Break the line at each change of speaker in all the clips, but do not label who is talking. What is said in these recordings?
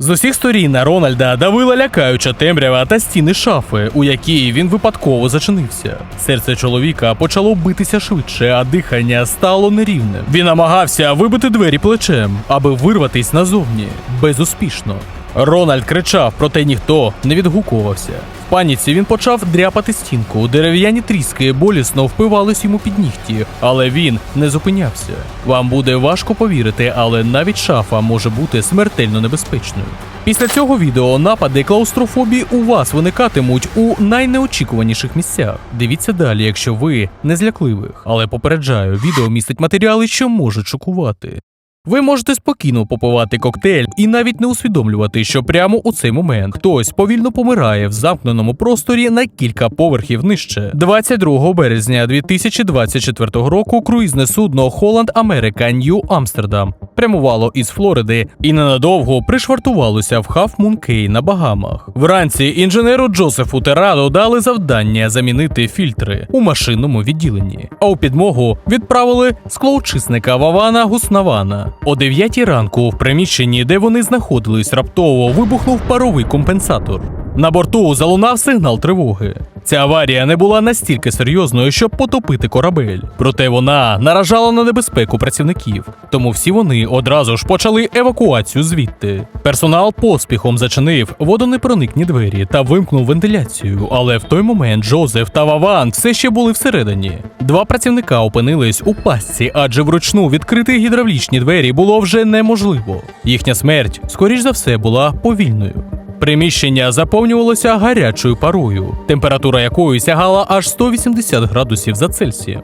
З усіх сторін на Рональда давила лякаюча темрява та стіни шафи, у якій він випадково зачинився. Серце чоловіка почало битися швидше, а дихання стало нерівним. Він намагався вибити двері плечем, аби вирватись назовні безуспішно. Рональд кричав, проте ніхто не відгукувався. В паніці він почав дряпати стінку. Дерев'яні тріски болісно впивались йому під нігті, але він не зупинявся. Вам буде важко повірити, але навіть шафа може бути смертельно небезпечною. Після цього відео напади клаустрофобії у вас виникатимуть у найнеочікуваніших місцях. Дивіться далі, якщо ви не злякливих. Але попереджаю, відео містить матеріали, що можуть шокувати. Ви можете спокійно попивати коктейль і навіть не усвідомлювати, що прямо у цей момент хтось повільно помирає в замкненому просторі на кілька поверхів нижче. 22 березня 2024 року круїзне судно Холланд Америка Нью Амстердам прямувало із Флориди і ненадовго пришвартувалося в Cay на Багамах. Вранці інженеру Джозефу Терадо дали завдання замінити фільтри у машинному відділенні, а у підмогу відправили склоучисника Вавана Гуснавана. О 9 ранку в приміщенні, де вони знаходились, раптово вибухнув паровий компенсатор. На борту залунав сигнал тривоги. Ця аварія не була настільки серйозною, щоб потопити корабель. Проте вона наражала на небезпеку працівників, тому всі вони одразу ж почали евакуацію звідти. Персонал поспіхом зачинив водонепроникні двері та вимкнув вентиляцію. Але в той момент Джозеф та Ваван все ще були всередині. Два працівника опинились у пастці, адже вручну відкрити гідравлічні двері було вже неможливо. Їхня смерть, скоріш за все, була повільною. Приміщення заповнювалося гарячою парою, температура якої сягала аж 180 градусів за Цельсієм.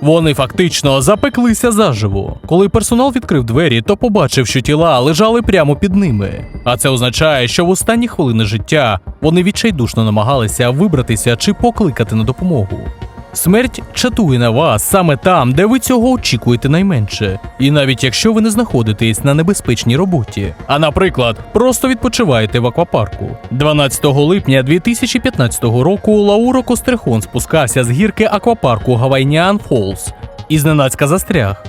Вони фактично запеклися заживо. Коли персонал відкрив двері, то побачив, що тіла лежали прямо під ними. А це означає, що в останні хвилини життя вони відчайдушно намагалися вибратися чи покликати на допомогу. Смерть чатує на вас саме там, де ви цього очікуєте найменше. І навіть якщо ви не знаходитесь на небезпечній роботі, а наприклад, просто відпочиваєте в аквапарку. 12 липня 2015 року Лауро Кострехон спускався з гірки аквапарку Гавайнян Фолс і зненацька застряг.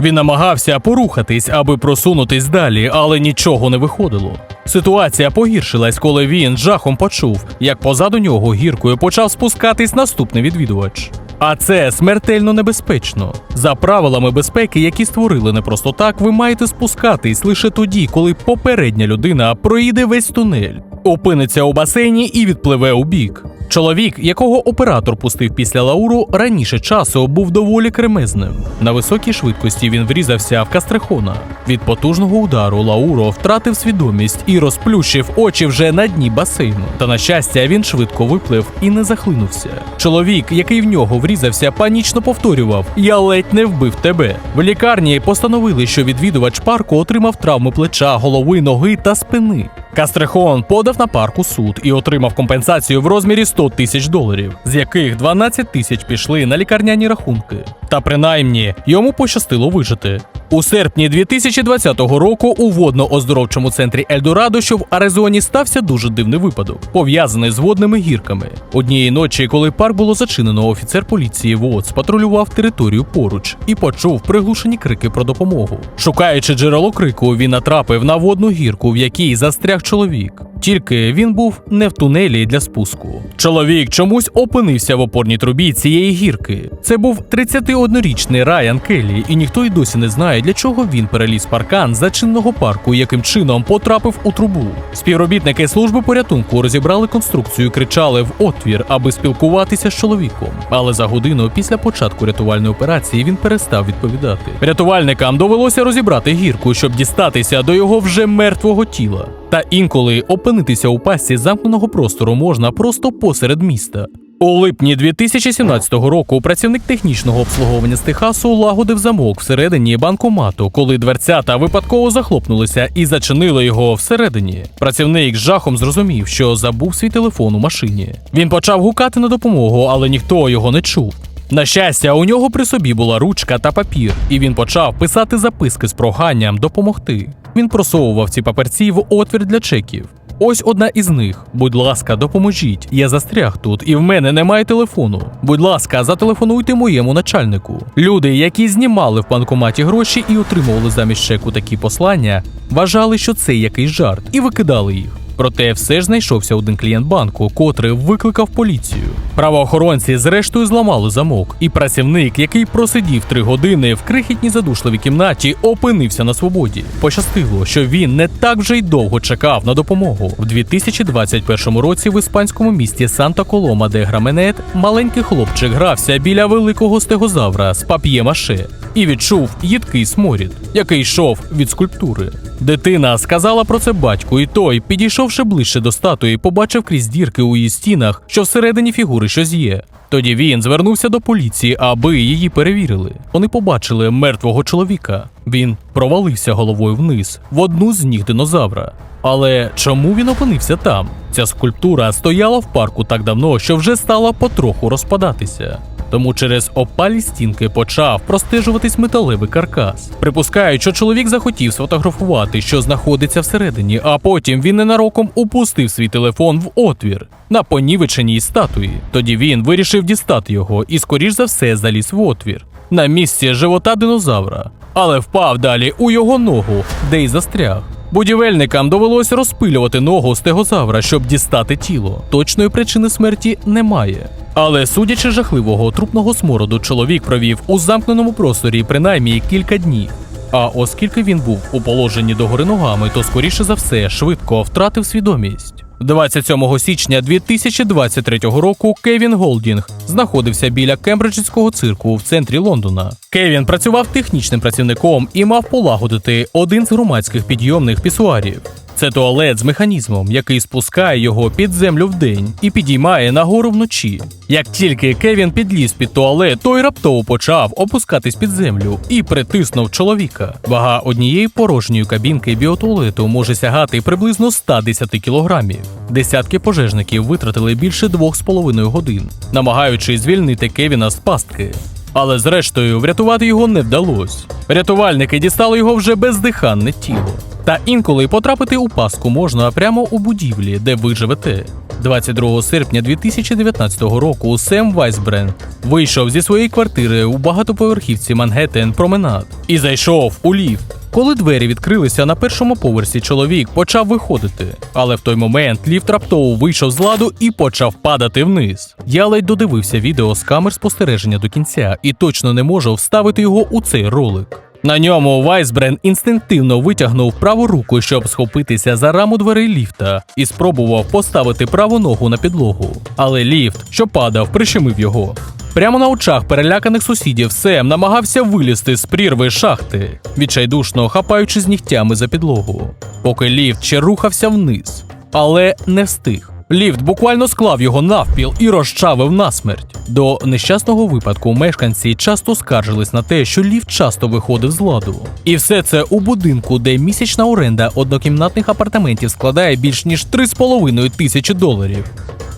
Він намагався порухатись, аби просунутись далі, але нічого не виходило. Ситуація погіршилась, коли він жахом почув, як позаду нього гіркою почав спускатись наступний відвідувач. А це смертельно небезпечно. За правилами безпеки, які створили не просто так, ви маєте спускатись лише тоді, коли попередня людина проїде весь тунель, опиниться у басейні і відпливе у бік. Чоловік, якого оператор пустив після Лауру, раніше часу був доволі кремезним. На високій швидкості він врізався в Кастрехона. Від потужного удару Лауро втратив свідомість і розплющив очі вже на дні басейну. Та на щастя, він швидко виплив і не захлинувся. Чоловік, який в нього врізався, панічно повторював: Я ледь не вбив тебе. В лікарні постановили, що відвідувач парку отримав травми плеча, голови, ноги та спини. Кастрехон подав на парку суд і отримав компенсацію в розмірі 100 тисяч доларів, з яких 12 тисяч пішли на лікарняні рахунки. Та принаймні йому пощастило вижити. У серпні 2020 року у водно-оздоровчому центрі Ельдорадо, що в Аризоні, стався дуже дивний випадок, пов'язаний з водними гірками. Однієї ночі, коли парк було зачинено, офіцер поліції ВОЦ патрулював територію поруч і почув приглушені крики про допомогу. Шукаючи джерело крику, він натрапив на водну гірку, в якій застряг чоловік. Тільки він був не в тунелі для спуску. Чоловік чомусь опинився в опорній трубі цієї гірки. Це був 31-річний Райан Келлі, і ніхто й досі не знає, для чого він переліз паркан зачинного парку, і яким чином потрапив у трубу. Співробітники служби порятунку розібрали конструкцію, кричали в отвір, аби спілкуватися з чоловіком. Але за годину після початку рятувальної операції він перестав відповідати. Рятувальникам довелося розібрати гірку, щоб дістатися до його вже мертвого тіла. Та інколи опинитися у пастці замкненого простору можна просто посеред міста. У липні 2017 року працівник технічного обслуговування з Техасу лагодив замок всередині банкомату, коли дверцята випадково захлопнулися і зачинили його всередині. Працівник з жахом зрозумів, що забув свій телефон у машині. Він почав гукати на допомогу, але ніхто його не чув. На щастя, у нього при собі була ручка та папір, і він почав писати записки з проханням допомогти. Він просовував ці паперці в отвір для чеків. Ось одна із них. Будь ласка, допоможіть. Я застряг тут, і в мене немає телефону. Будь ласка, зателефонуйте моєму начальнику. Люди, які знімали в банкоматі гроші і отримували замість чеку такі послання, вважали, що це якийсь жарт, і викидали їх. Проте все ж знайшовся один клієнт банку, котрий викликав поліцію. Правоохоронці зрештою зламали замок, і працівник, який просидів три години в крихітній задушливій кімнаті, опинився на свободі. Пощастило, що він не так вже й довго чекав на допомогу. В 2021 році в іспанському місті Санта Колома де Граменет маленький хлопчик грався біля великого стегозавра з пап'є-маше і відчув їдкий сморід, який йшов від скульптури. Дитина сказала про це батьку, і той, підійшовши ближче до статуї, побачив крізь дірки у її стінах, що всередині фігури щось є. Тоді він звернувся до поліції, аби її перевірили. Вони побачили мертвого чоловіка. Він провалився головою вниз в одну з ніг динозавра. Але чому він опинився там? Ця скульптура стояла в парку так давно, що вже стала потроху розпадатися. Тому через опалі стінки почав простежуватись металевий каркас. Припускають, що чоловік захотів сфотографувати, що знаходиться всередині, а потім він ненароком упустив свій телефон в отвір на понівеченій статуї. Тоді він вирішив дістати його і, скоріш за все, заліз в отвір на місці живота динозавра, але впав далі у його ногу, де й застряг. Будівельникам довелось розпилювати ногу стегозавра, щоб дістати тіло. Точної причини смерті немає. Але судячи жахливого трупного смороду, чоловік провів у замкненому просторі принаймні кілька днів. А оскільки він був у положенні догори ногами, то скоріше за все швидко втратив свідомість. 27 січня 2023 року Кевін Голдінг знаходився біля Кембриджського цирку в центрі Лондона. Кевін працював технічним працівником і мав полагодити один з громадських підйомних пісуарів. Це туалет з механізмом, який спускає його під землю вдень і підіймає нагору вночі. Як тільки Кевін підліз під туалет, той раптово почав опускатись під землю і притиснув чоловіка. Вага однієї порожньої кабінки біотуалету може сягати приблизно 110 кілограмів. Десятки пожежників витратили більше двох з половиною годин, намагаючись звільнити Кевіна з пастки. Але зрештою врятувати його не вдалося. Рятувальники дістали його вже бездиханне тіло. Та інколи потрапити у пастку можна прямо у будівлі, де ви живете. 22 серпня 2019 року Сем Вайсбрен вийшов зі своєї квартири у багатоповерхівці Мангеттен Променад і зайшов у ліфт. Коли двері відкрилися на першому поверсі, чоловік почав виходити, але в той момент ліфт раптово вийшов з ладу і почав падати вниз. Я ледь додивився відео з камер спостереження до кінця і точно не можу вставити його у цей ролик. На ньому Вайсбрен інстинктивно витягнув праву руку, щоб схопитися за раму дверей ліфта, і спробував поставити праву ногу на підлогу. Але ліфт, що падав, прищемив його. Прямо на очах переляканих сусідів Сем намагався вилізти з прірви шахти, відчайдушно хапаючи з нігтями за підлогу, поки ліфт ще рухався вниз, але не встиг. Ліфт буквально склав його навпіл і розчавив насмерть. До нещасного випадку мешканці часто скаржились на те, що ліфт часто виходив з ладу. І все це у будинку, де місячна оренда однокімнатних апартаментів складає більш ніж 3,5 тисячі доларів.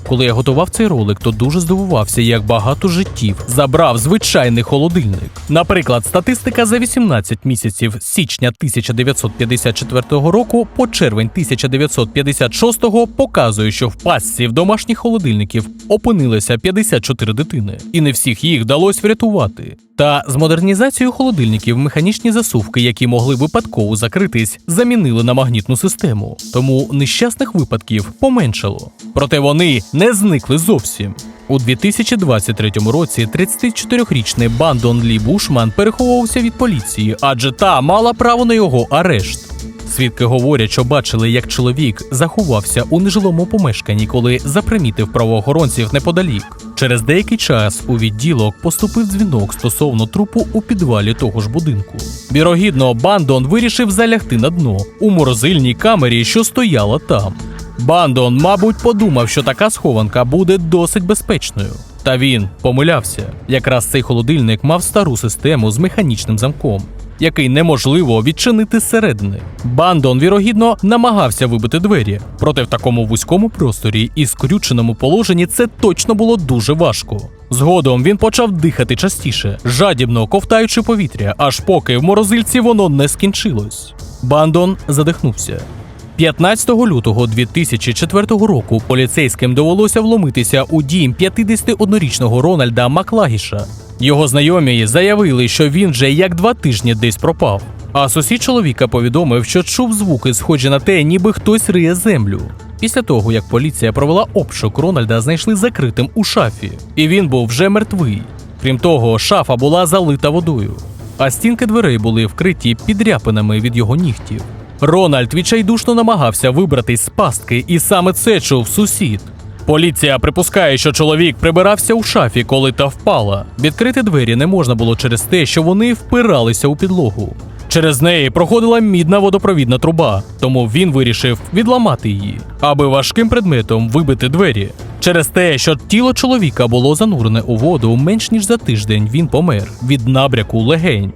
Коли я готував цей ролик, то дуже здивувався, як багато життів забрав звичайний холодильник. Наприклад, статистика за 18 місяців з січня 1954 року по червень 1956 показує, що в пастці в домашніх холодильників опинилися 54 дитини, і не всіх їх вдалося врятувати. Та з модернізацією холодильників механічні засувки, які могли випадково закритись, замінили на магнітну систему. Тому нещасних випадків поменшало. Проте вони не зникли зовсім. У 2023 році 34-річний Бандон Лі Бушман переховувався від поліції, адже та мала право на його арешт. Свідки говорять, що бачили, як чоловік заховався у нежилому помешканні, коли запримітив правоохоронців неподалік. Через деякий час у відділок поступив дзвінок стосовно трупу у підвалі того ж будинку. Вірогідно, Бандон вирішив залягти на дно у морозильній камері, що стояла там. Бандон, мабуть, подумав, що така схованка буде досить безпечною. Та він помилявся. Якраз цей холодильник мав стару систему з механічним замком, який неможливо відчинити зсередини. Бандон, вірогідно, намагався вибити двері, проте в такому вузькому просторі і скрюченому положенні це точно було дуже важко. Згодом він почав дихати частіше, жадібно ковтаючи повітря, аж поки в морозильці воно не скінчилось. Бандон задихнувся. 15 лютого 2004 року поліцейським довелося вломитися у дім 51-річного Рональда Маклагіша. Його знайомі заявили, що він вже як два тижні десь пропав. А сусід чоловіка повідомив, що чув звуки, схожі на те, ніби хтось риє землю. Після того, як поліція провела обшук, Рональда знайшли закритим у шафі, і він був вже мертвий. Крім того, шафа була залита водою, а стінки дверей були вкриті підряпинами від його нігтів. Рональд відчайдушно намагався вибратись з пастки, і саме це чув сусід. Поліція припускає, що чоловік прибирався у шафі, коли та впала. Відкрити двері не можна було через те, що вони впиралися у підлогу. Через неї проходила мідна водопровідна труба, тому він вирішив відламати її, аби важким предметом вибити двері. Через те, що тіло чоловіка було занурене у воду менш ніж за тиждень, він помер від набряку легень.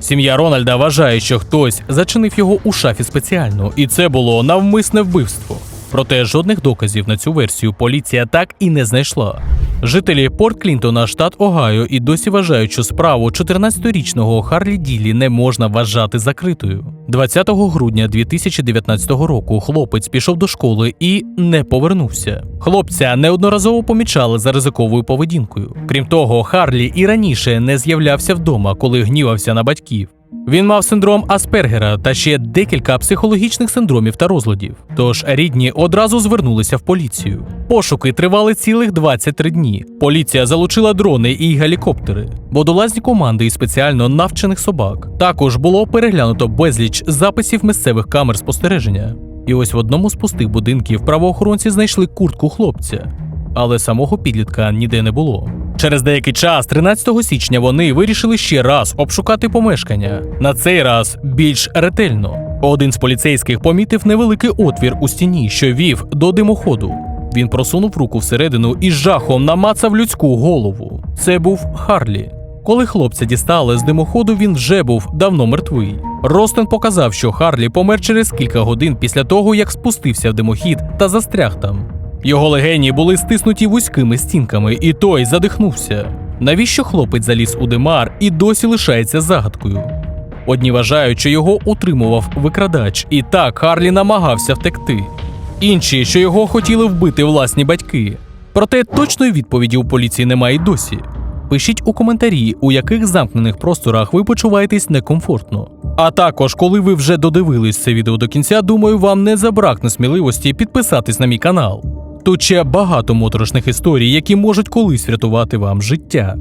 Сім'я Рональда вважає, що хтось зачинив його у шафі спеціально, і це було навмисне вбивство. Проте жодних доказів на цю версію поліція так і не знайшла. Жителі Порт Клінтона, штат Огайо, і досі вважають, що справу 14-річного Харлі Ділі не можна вважати закритою. 20 грудня 2019 року хлопець пішов до школи і не повернувся. Хлопця неодноразово помічали за ризиковою поведінкою. Крім того, Харлі і раніше не з'являвся вдома, коли гнівався на батьків. Він мав синдром Аспергера та ще декілька психологічних синдромів та розладів. Тож рідні одразу звернулися в поліцію. Пошуки тривали цілих 23 дні. Поліція залучила дрони і гелікоптери, водолазні команди і спеціально навчених собак. Також було переглянуто безліч записів місцевих камер спостереження. І ось в одному з пустих будинків правоохоронці знайшли куртку хлопця, але самого підлітка ніде не було. Через деякий час, 13 січня, вони вирішили ще раз обшукати помешкання. На цей раз більш ретельно. Один з поліцейських помітив невеликий отвір у стіні, що вів до димоходу. Він просунув руку всередину і з жахом намацав людську голову. Це був Харлі. Коли хлопця дістали з димоходу, він вже був давно мертвий. Ростен показав, що Харлі помер через кілька годин після того, як спустився в димохід та застряг там. Його легені були стиснуті вузькими стінками, і той задихнувся. Навіщо хлопець заліз у димар і досі лишається загадкою? Одні вважають, що його утримував викрадач, і так Харлі намагався втекти. Інші, що його хотіли вбити власні батьки. Проте точної відповіді у поліції немає досі. Пишіть у коментарі, у яких замкнених просторах ви почуваєтесь некомфортно. А також, коли ви вже додивились це відео до кінця, думаю, вам не забракне сміливості підписатись на мій канал. Тут ще багато моторошних історій, які можуть колись врятувати вам життя.